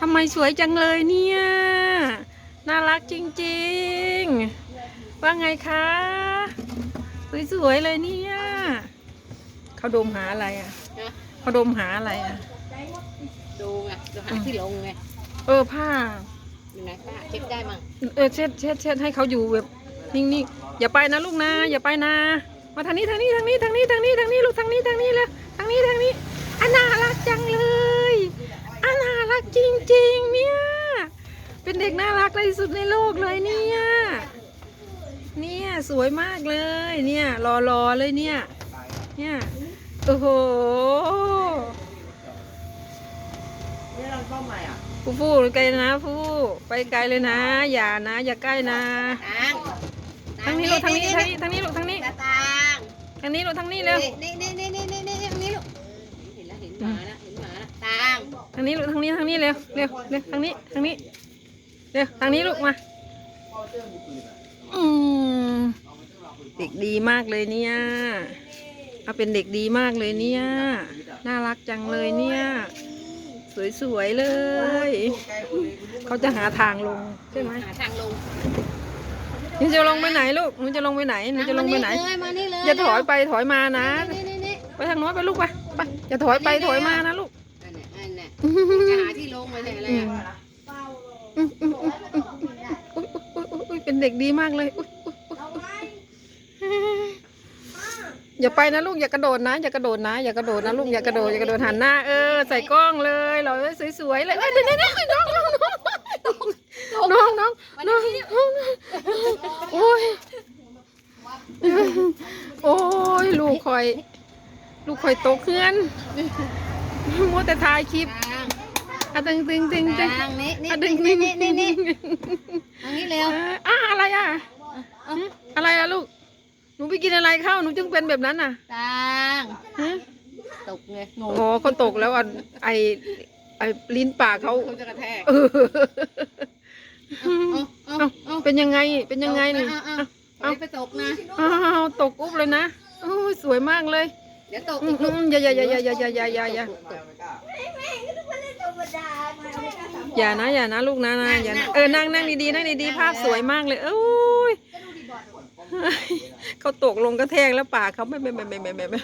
ทำไมสวยจังเลยเนี่ย น่ารักจริงๆ ว่าไงคะ สวยๆเลยเนี่ยเขาดมหาอะไรอะนะเขาดมหาอะไรอะ ดูไงดูหาที่ลงไง เออผ้าอยู่ไหนป้าเช็คได้มั้งเออเช็ดเช็ดเช็ดให้เขาอยู่แบบนิ่งๆ อย่าไปนะลูกนะ อย่าไปนะ มาทางนี้ทางนี้ทางนี้ทางนี้ทางนี้ทางนี้ลูกทางนี้ทางนี้เลยทางนี้ทางนี้อันน่ารักจังเลยอันน่ารัก จริงๆ เนี่ย เป็นเด็กน่ารักที่สุดในโลกเลยเนี่ย เนี่ย สวยมากเลย เนี่ยรอๆเลยเนี่ย เนี่ย โอ้โหนี่เราต้มใหม่อะฟูฟูไกลนะฟูไปไกลเลยนะ อย่านะ อย่าใกล้นะตางทางนี้ลูกทางนี้ทางนี้ทางนี้ลูกทางนี้ตาตางทางนี้ลูกทางนี้เร็วนี่นี่นี่นี่นี่นี่ทางนี้ลูกเห็นแล้วเห็นหมาแล้วางทางนี้ลูกทางนี้ทางนี้เร็วเร็วเร็วทางนี้ทางนี้เร็วทางนี้ลูกมาอืมเด็กดีมากเลยเนี่ยเอาเป็นเด็กดีมากเลยเนี่ยน่ารักจังเลยเนี่ย สวยๆเลย เขาจะหาทางลงใช่ไหมหาทางลงหนูจะลงไปไหนลูกหนูจะลงไปไหนหนูจะลงไปไหนเลยมานี่เลยอย่าถอยไปถอยมานะนี่นี่นี่ไปทางโน้นไปลูกไปไปอย่าถอยไปถอยมานะลูกอันนี้อันนี้ จะหาที่ลงมาเนี่ยอะไรอะอุ้ยเป็นเด็กดีมากเลยอย่าไปนะลูกอย่ากระโดดนะอย่ากระโดดนะอย่ากระโดดนะลูกอย่ากระโดดอย่ากระโดดหันหน้าเออใส่กล้องเลยเราสวยๆเลยเอ้ยน้องน้องน้องน้องน้องน้องโอ้ยโอ้ยลูกคอย ลูกคอยตกเพื่อน มัวแต่ถ่ายคลิปตางอะตึงตึงตึงตึงตางนี่นี่อะดึงนี่นี่นี่นี่ทางนี้เร็วเอออะอะไรอะเอาอะไรอะลูก หนูไปกินอะไรเข้าหนูจึงเป็นแบบนั้นน่ะตางฮะตกไงงงอ๋อเขาตกแล้วอะไอไอลิ้นปากเขาเขาจะกระแทกเออเอาเอาเอ้าเอาเป็นยังไงเป็นยังไงนี่เอาเอา เอาไปตกนะ อ้าวตกอุ๊บเลยนะโอ้ยสวยมากเลย เดี๋ยวตกอือีมกอืลูกมอย่าอย่าอย่าอย่าอย่าอย่าอย่าอย่าอย่าอย่านะอย่านะลูกนะนะอย่านะเออนั่งนั่งดีๆนั่งดีๆภาพสวยมากเลยเอ้ยเขาตกลงกระแทกแล้วปากเขาไม่ไม่ไม่ไม่ไม่ไม่ไม่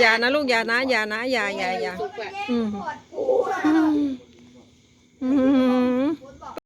อย่านะลูกอย่านะอย่านะอย่าอย่าอย่า สุกอะอืมอืมอืม